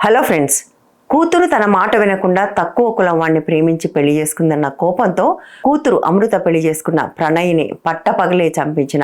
Hello friends కూతురు తన మాట వినకుండా తక్కువ కులం వాడిని ప్రేమించి పెళ్ళి చేసుకుందన్న కోపంతో కూతురు అమృత పెళ్ళి చేసుకున్న ప్రణయిని పట్టపగలే చంపించిన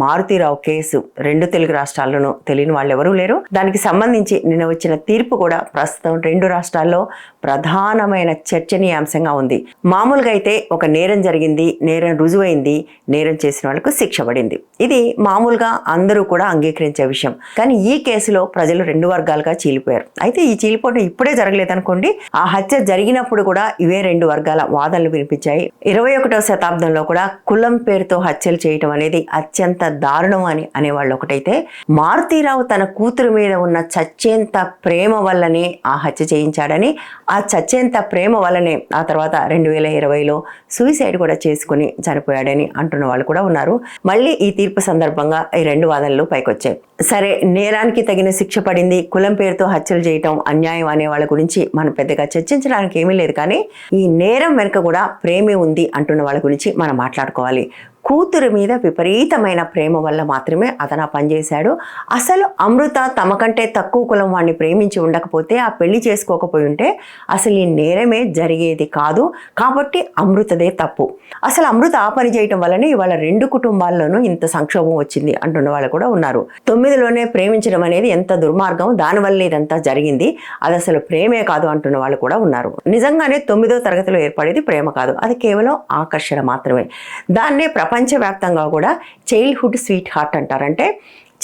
మారుతీరావు కేసు రెండు తెలుగు రాష్ట్రాల్లోనూ తెలియని వాళ్ళు ఎవరూ లేరు. దానికి సంబంధించి నిన్న వచ్చిన తీర్పు కూడా ప్రస్తుతం రెండు రాష్ట్రాల్లో ప్రధానమైన చర్చనీయాంశంగా ఉంది. మామూలుగా అయితే ఒక నేరం జరిగింది నేరం రుజువైంది నేరం చేసిన వాళ్ళకు శిక్ష పడింది. ఇది మామూలుగా అందరూ కూడా అంగీకరించే విషయం. కానీ ఈ కేసులో ప్రజలు రెండు వర్గాలుగా చీలిపోయారు. అయితే ఈ చీలిపోవడం ఇప్పుడే జరగలేదు అనుకోండి ఆ హత్య జరిగినప్పుడు కూడా ఇవే రెండు వర్గాల వాదనలు వినిపించాయి. ఇరవై ఒకటవ శతాబ్దంలో కూడా కులం పేరుతో హత్యలు చేయటం అనేది అత్యంత దారుణం అని అనేవాళ్ళు ఒకటైతే మారుతీరావు తన కూతురు మీద ఉన్న చచ్చేంత ప్రేమ వల్లనే ఆ హత్య చేయించాడని ఆ చచ్చేంత ప్రేమ వల్లనే ఆ తర్వాత రెండు వేల ఇరవైలో సూసైడ్ కూడా చేసుకుని చనిపోయాడని అంటున్న వాళ్ళు కూడా ఉన్నారు. మళ్ళీ ఈ తీర్పు సందర్భంగా ఈ రెండు వాదనలు పైకొచ్చాయి. సరే నేరానికి తగిన శిక్ష పడింది కులం పేరుతో హత్యలు చేయటం అన్యాయం అనే వాళ్ళ గురించి మనం పెద్దగా చర్చించడానికి ఏమీ లేదు కానీ ఈ నేరం వెనుక కూడా ప్రేమే ఉంది అంటున్న వాళ్ళ గురించి మనం మాట్లాడుకోవాలి. కూతురు మీద విపరీతమైన ప్రేమ వల్ల మాత్రమే అతను పనిచేశాడు అసలు అమృత తమ కంటే తక్కువ కులం వాడిని ప్రేమించి ఉండకపోతే ఆ పెళ్ళి చేసుకోకపోయి ఉంటే అసలు ఈ నేరమే జరిగేది కాదు. కాబట్టి అమృతదే తప్పు. అసలు అమృత ఆ పని చేయటం వల్లనే ఇవాళ రెండు కుటుంబాల్లోనూ ఇంత సంక్షోభం వచ్చింది అంటున్న వాళ్ళు కూడా ఉన్నారు. తొమ్మిదిలోనే ప్రేమించడం అనేది ఎంత దుర్మార్గం దానివల్ల ఇదంతా జరిగింది. అది అసలు ప్రేమే కాదు అంటున్న వాళ్ళు కూడా ఉన్నారు. నిజంగానే తొమ్మిదో తరగతిలో ఏర్పడేది ప్రేమ కాదు. అది కేవలం ఆకర్షణ మాత్రమే. దాన్నే ప్రపంచవ్యాప్తంగా కూడా చైల్డ్హుడ్ స్వీట్ హార్ట్ అంటారంటే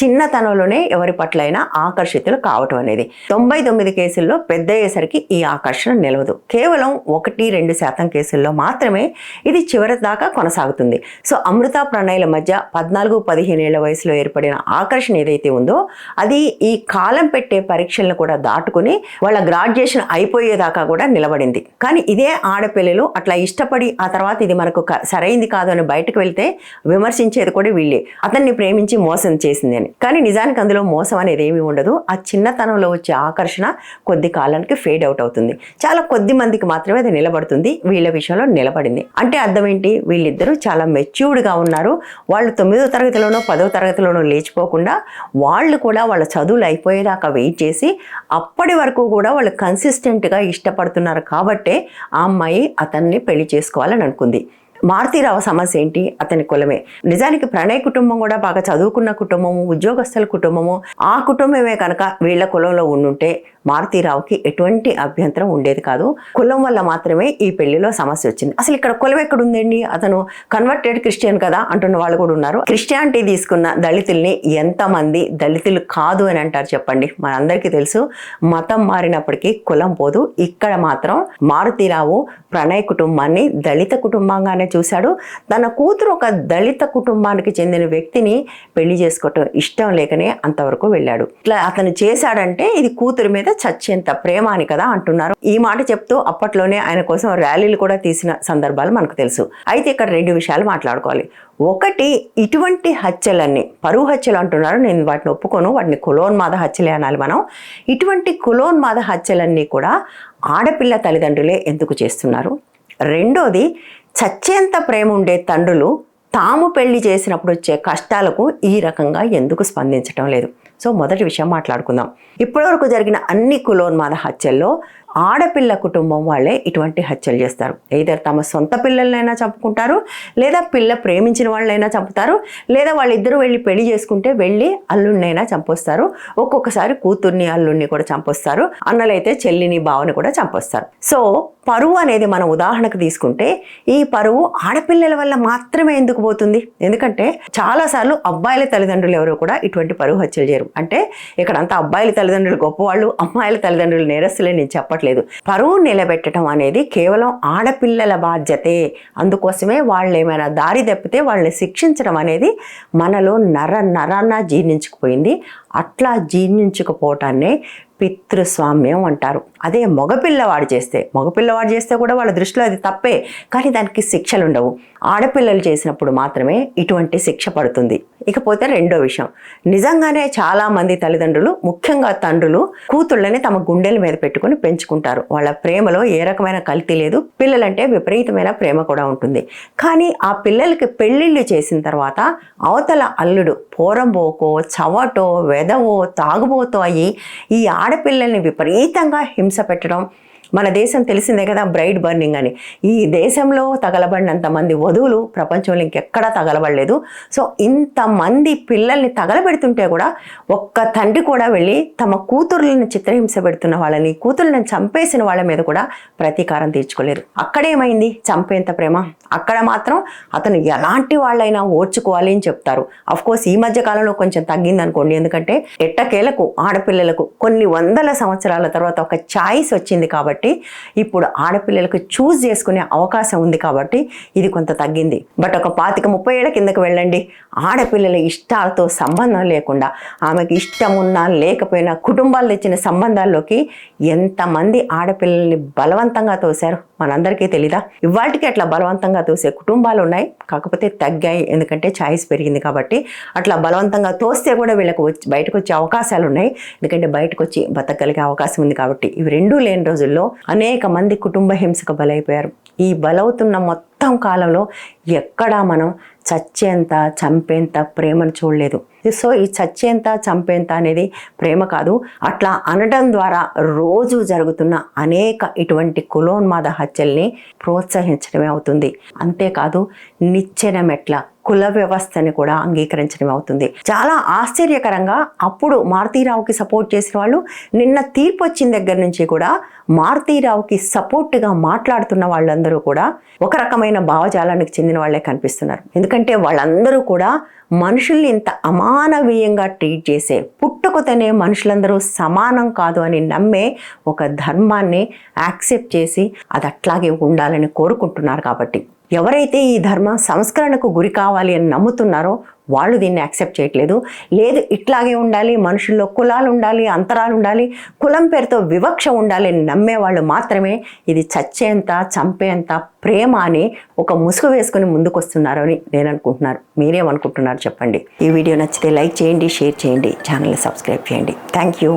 చిన్నతనంలోనే ఎవరి పట్లైనా ఆకర్షితులు కావటం అనేది. తొంభై తొమ్మిది కేసుల్లో పెద్ద అయ్యేసరికి ఈ ఆకర్షణ నిలవదు. కేవలం ఒకటి రెండు శాతం కేసుల్లో మాత్రమే ఇది చివరి దాకా కొనసాగుతుంది. సో అమృత ప్రణయల మధ్య పద్నాలుగు పదిహేనేళ్ళ వయసులో ఏర్పడిన ఆకర్షణ ఏదైతే ఉందో అది ఈ కాలం పెట్టే పరీక్షలను కూడా దాటుకుని వాళ్ళ గ్రాడ్యుయేషన్ అయిపోయేదాకా కూడా నిలబడింది. కానీ ఇదే ఆడపిల్లలు అట్లా ఇష్టపడి ఆ తర్వాత ఇది మనకు సరైంది కాదు అని బయటకు వెళ్తే విమర్శించేది కూడా వీళ్ళే. అతన్ని ప్రేమించి మోసం చేసింది అని కానీ నిజానికి అందులో మోసం అనేది ఏమీ ఉండదు. ఆ చిన్నతనంలో వచ్చే ఆకర్షణ కొద్ది కాలానికి ఫేడ్ అవుట్ అవుతుంది. చాలా కొద్ది మందికి మాత్రమే అది నిలబడుతుంది. వీళ్ళ విషయంలో నిలబడింది. అంటే అర్థం ఏంటి? వీళ్ళిద్దరూ చాలా మెచ్యూర్డ్గా ఉన్నారు. వాళ్ళు తొమ్మిదో తరగతిలోనో పదో తరగతిలోనో లేచిపోకుండా వాళ్ళు కూడా వాళ్ళ చదువులు అయిపోయేదాకా వెయిట్ చేసి అప్పటి వరకు కూడా వాళ్ళు కన్సిస్టెంట్గా ఇష్టపడుతున్నారు కాబట్టే ఆ అమ్మాయి అతన్ని పెళ్ళి చేసుకోవాలని అనుకుంది. మారుతీరావు సమస్య ఏంటి? అతని కులమే. నిజానికి ప్రణయ్ కుటుంబం కూడా బాగా చదువుకున్న కుటుంబము ఉద్యోగస్తుల కుటుంబము. ఆ కుటుంబమే కనుక వీళ్ళ కులంలో ఉండుంటే మారుతీరావుకి ఎటువంటి అభ్యంతరం ఉండేది కాదు. కులం వల్ల మాత్రమే ఈ పెళ్ళిలో సమస్య వచ్చింది. అసలు ఇక్కడ కులం ఎక్కడ ఉందండి అతను కన్వర్టెడ్ క్రిస్టియన్ కదా అంటున్న వాళ్ళు కూడా ఉన్నారు. క్రిస్టియానిటీ తీసుకున్న దళితుల్ని ఎంతమంది దళితులు కాదు అని అంటారు చెప్పండి. మనందరికీ తెలుసు మతం మారినప్పటికీ కులం పోదు. ఇక్కడ మాత్రం మారుతీరావు ప్రణయ్ కుటుంబాన్ని దళిత కుటుంబంగానే చూశాడు. తన కూతురు ఒక దళిత కుటుంబానికి చెందిన వ్యక్తిని పెళ్ళి చేసుకోవటం ఇష్టం లేకనే అంతవరకు వెళ్ళాడు. ఇట్లా అతను చేశాడంటే ఇది కూతురు మీద చచ్చేంత ప్రేమ అని కదా అంటున్నారు. ఈ మాట చెప్తూ అప్పట్లోనే ఆయన కోసం ర్యాలీలు కూడా తీసిన సందర్భాలు మనకు తెలుసు. అయితే ఇక్కడ రెండు విషయాలు మాట్లాడుకోవాలి. ఒకటి ఇటువంటి హత్యలన్నీ పరువు హత్యలు అంటున్నారు. నేను వాటిని ఒప్పుకోను. వాటిని కులోన్మాద హత్యలే అనాలి మనం. ఇటువంటి కులోన్మాద హత్యలన్నీ కూడా ఆడపిల్ల తల్లిదండ్రులే ఎందుకు చేస్తున్నారు? రెండోది చచ్చేంత ప్రేమ ఉండే తండ్రులు తాము పెళ్ళి చేసినప్పుడు వచ్చే కష్టాలకు ఈ రకంగా ఎందుకు స్పందించటం లేదు. సో మొదటి విషయం మాట్లాడుకుందాం. ఇప్పటివరకు జరిగిన అన్ని కులోన్మాద హత్యల్లో ఆడపిల్ల కుటుంబం వాళ్ళే ఇటువంటి హత్యలు చేస్తారు. either తమ సొంత పిల్లలనైనా చంపుకుంటారు లేదా పిల్ల ప్రేమించిన వాళ్ళైనా చంపుతారు లేదా వాళ్ళిద్దరూ వెళ్ళి పెళ్ళి చేసుకుంటే వెళ్ళి అల్లుడినైనా చంపొస్తారు. ఒక్కొక్కసారి కూతుర్ని అల్లుడిని కూడా చంపొస్తారు. అన్నలైతే చెల్లిని బావని కూడా చంపొస్తారు. సో పరువు అనేది మనం ఉదాహరణకు తీసుకుంటే ఈ పరువు ఆడపిల్లల వల్ల మాత్రమే ఎందుకు పోతుంది? ఎందుకంటే చాలాసార్లు అబ్బాయిల తల్లిదండ్రులు ఎవరు కూడా ఇటువంటి పరువు హత్యలు చేయరు. అంటే ఇక్కడ అంతా అబ్బాయిల తల్లిదండ్రులు గొప్పవాళ్ళు అమ్మాయిల తల్లిదండ్రులు నేరస్తులే నేను చెప్పట్లేదు. పరువు నిలబెట్టడం అనేది కేవలం ఆడపిల్లల బాధ్యతే. అందుకోసమే వాళ్ళు ఏమైనా దారి తప్పితే వాళ్ళని శిక్షించడం అనేది మనలో నర నరాన జీర్ణించుకుపోయింది. అట్లా జీర్ణించుకుపోవటాన్నే పితృస్వామ్యం అంటారు. అదే మగపిల్లవాడు చేస్తే మగపిల్లవాడు చేస్తే కూడా వాళ్ళ దృష్టిలో అది తప్పే కానీ దానికి శిక్షలు ఉండవు. ఆడపిల్లలు చేసినప్పుడు మాత్రమే ఇటువంటి శిక్ష పడుతుంది. ఇకపోతే రెండో విషయం. నిజంగానే చాలా మంది తల్లిదండ్రులు ముఖ్యంగా తండ్రులు కూతుళ్ళని తమ గుండెల మీద పెట్టుకుని పెంచుకుంటారు. వాళ్ళ ప్రేమలో ఏ రకమైన కల్తీ లేదు. పిల్లలంటే విపరీతమైన ప్రేమ కూడా ఉంటుంది. కానీ ఆ పిల్లలకి పెళ్ళిళ్ళు చేసిన తర్వాత అవతల అల్లుడు పోరంబోకో చవటో వెదవో తాగుబోతో అయ్యి ఈ ఆడపిల్లల్ని విపరీతంగా హింస పెట్టడం మన దేశం తెలిసిందే కదా బ్రైడ్ బర్నింగ్ అని. ఈ దేశంలో తగలబడినంత మంది వధువులు ప్రపంచంలో ఇంకెక్కడా తగలబడలేదు. సో ఇంతమంది పిల్లల్ని తగలబెడుతుంటే కూడా ఒక్క తండ్రి కూడా వెళ్ళి తమ కూతుర్లను చిత్రహింస పెడుతున్న వాళ్ళని కూతుర్లను చంపేసిన వాళ్ళ మీద కూడా ప్రతీకారం తీర్చుకోలేదు అక్కడేమైంది? చంపేంత ప్రేమ? అక్కడ మాత్రం అతను ఎలాంటి వాళ్ళైనా ఓర్చుకోవాలి అని చెప్తారు. కోర్స్ ఈ మధ్య కాలంలో కొంచెం తగ్గింది అనుకోండి ఎందుకంటే ఎట్టకేలకు ఆడపిల్లలకు కొన్ని వందల సంవత్సరాల తర్వాత ఒక ఛాయిస్ వచ్చింది కాబట్టి ఇప్పుడు ఆడపిల్లలకు చూస్ చేసుకునే అవకాశం ఉంది కాబట్టి ఇది కొంత తగ్గింది. బట్ ఒక పాతిక ముప్పై ఏళ్ళ కిందకు వెళ్ళండి. ఆడపిల్లల ఇష్టాలతో సంబంధం లేకుండా ఆమెకి ఇష్టం ఉన్నా లేకపోయినా కుటుంబాలు ఇచ్చిన సంబంధాల్లోకి ఎంతమంది ఆడపిల్లల్ని బలవంతంగా తోశారు? మనందరికీ తెలీదా? ఇవాటికి అట్లా బలవంతంగా తోసే కుటుంబాలు ఉన్నాయి కాకపోతే తగ్గాయి. ఎందుకంటే ఛాయిస్ పెరిగింది కాబట్టి అట్లా బలవంతంగా తోస్తే కూడా వీళ్ళకు వచ్చి బయటకు వచ్చే అవకాశాలు ఉన్నాయి ఎందుకంటే బయటకు వచ్చి బతకగలిగే అవకాశం ఉంది కాబట్టి ఇవి రెండూ లేని రోజుల్లో అనేక మంది కుటుంబ హింసకు బలైపోయారు. ఈ బలవుతున్న మొత్తం కాలంలో ఎక్కడా మనం చచ్చేంత చంపేంత ప్రేమను చూడలేదు. సో ఈ చచ్చేంత చంపేంత అనేది ప్రేమ కాదు. అట్లా అనడం ద్వారా రోజు జరుగుతున్న అనేక ఇటువంటి కులోన్మాద హత్యల్ని ప్రోత్సహించడమే అవుతుంది. అంతేకాదు నిచ్చెన మెట్ల కుల వ్యవస్థని కూడా అంగీకరించడం అవుతుంది. చాలా ఆశ్చర్యకరంగా అప్పుడు మారుతీరావుకి సపోర్ట్ చేసిన వాళ్ళు నిన్న తీర్పు వచ్చిన దగ్గర నుంచి కూడా మారుతీరావుకి సపోర్ట్గా మాట్లాడుతున్న వాళ్ళందరూ కూడా ఒక రకమైన భావజాలానికి చెందిన వాళ్ళే కనిపిస్తున్నారు. ఎందుకంటే వాళ్ళందరూ కూడా మనుషుల్ని ఇంత అమానవీయంగా ట్రీట్ చేసే పుట్టుకతోనే మనుషులందరూ సమానం కాదు అని నమ్మే ఒక ధర్మాన్ని యాక్సెప్ట్ చేసి అది అట్లాగే ఉండాలని కోరుకుంటున్నారు కాబట్టి. ఎవరైతే ఈ ధర్మ సంస్కరణకు గురి కావాలి అని నమ్ముతున్నారో వాళ్ళు దీన్ని యాక్సెప్ట్ చేయట్లేదు. లేదు ఇట్లాగే ఉండాలి మనుషుల్లో కులాలు ఉండాలి అంతరాలు ఉండాలి కులం పేరుతో వివక్ష ఉండాలి అని నమ్మే వాళ్ళు మాత్రమే ఇది చచ్చేంత చంపేంత ప్రేమ అని ఒక ముసుగు వేసుకుని ముందుకొస్తున్నారు అని నేను అనుకుంటున్నారు. మీరేమనుకుంటున్నారు చెప్పండి. ఈ వీడియో నచ్చితే లైక్ చేయండి షేర్ చేయండి ఛానల్ని సబ్స్క్రైబ్ చేయండి. Thank you.